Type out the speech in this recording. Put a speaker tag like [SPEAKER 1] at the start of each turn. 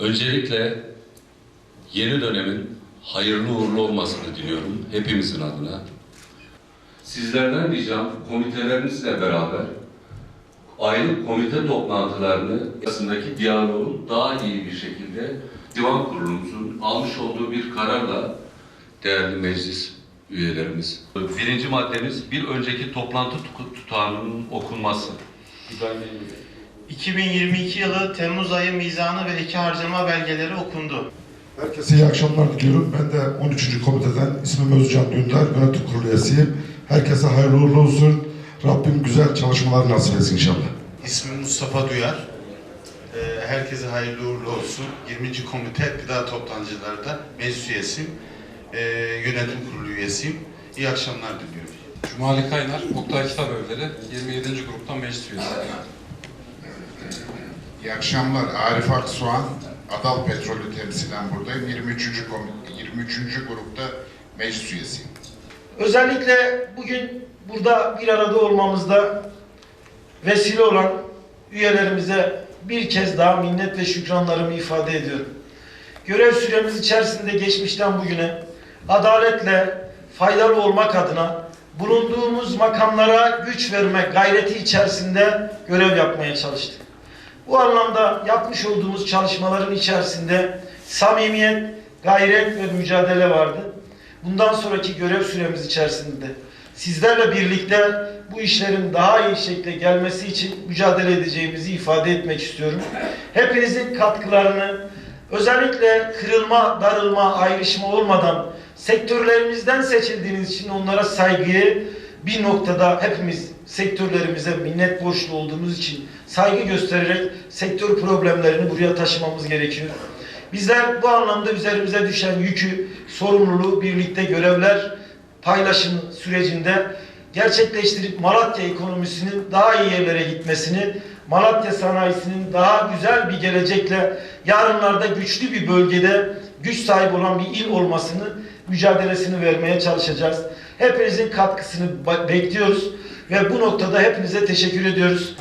[SPEAKER 1] Öncelikle yeni dönemin hayırlı uğurlu olmasını diliyorum hepimizin adına. Sizlerden ricam komitelerinizle beraber aylık komite toplantılarını arasındaki diyaloğun daha iyi bir şekilde divan kurulumuzun almış olduğu bir kararla değerli meclis üyelerimiz. Birinci maddemiz bir önceki toplantı tutağının okunması. Buyurun.
[SPEAKER 2] 2022 yılı Temmuz ayı mizanı ve iki harcama belgeleri okundu.
[SPEAKER 3] Herkese iyi akşamlar diliyorum. Ben de 13. komiteden ismim Özcan Dündar, yönetim kurulu üyesiyim. Herkese hayırlı uğurlu olsun. Rabbim güzel çalışmalar nasip etsin inşallah.
[SPEAKER 2] İsmim Mustafa Duyar. Ee, Herkese hayırlı uğurlu olsun. 20. Komite Gıda Toptancılar'da meclis üyesiyim. Ee, Yönetim kurulu üyesiyim. İyi akşamlar diliyorum.
[SPEAKER 4] Cumali Kaynar, Oktay Kitap Evleri, 27. gruptan meclis üyesi.
[SPEAKER 5] İyi akşamlar. Arif Aksoğan, Adal Petrolü temsilen buradayım. 23. Komite, 23. grupta meclis üyesiyim.
[SPEAKER 6] Özellikle bugün burada bir arada olmamızda vesile olan üyelerimize bir kez daha minnet ve şükranlarımı ifade ediyorum. Görev süremiz içerisinde geçmişten bugüne adaletle faydalı olmak adına bulunduğumuz makamlara güç verme gayreti içerisinde görev yapmaya çalıştık. Bu anlamda yapmış olduğumuz çalışmaların içerisinde samimiyet, gayret ve mücadele vardı. Bundan sonraki görev süremiz içerisinde sizlerle birlikte bu işlerin daha iyi şekilde gelmesi için mücadele edeceğimizi ifade etmek istiyorum. Hepinizin katkılarını özellikle kırılma, darılma, ayrışma olmadan sektörlerimizden seçildiğiniz için onlara saygıyı bir noktada hepimiz sektörlerimize minnet borçlu olduğumuz için saygı göstererek sektör problemlerini buraya taşımamız gerekiyor. Bizler bu anlamda üzerimize düşen yükü, sorumluluğu birlikte görevler paylaşım sürecinde gerçekleştirip Malatya ekonomisinin daha iyi yerlere gitmesini, Malatya sanayisinin daha güzel bir gelecekle yarınlarda güçlü bir bölgede güç sahibi olan bir il olmasını mücadelesini vermeye çalışacağız. Hepinizin katkısını bekliyoruz. Ve bu noktada hepinize teşekkür ediyoruz.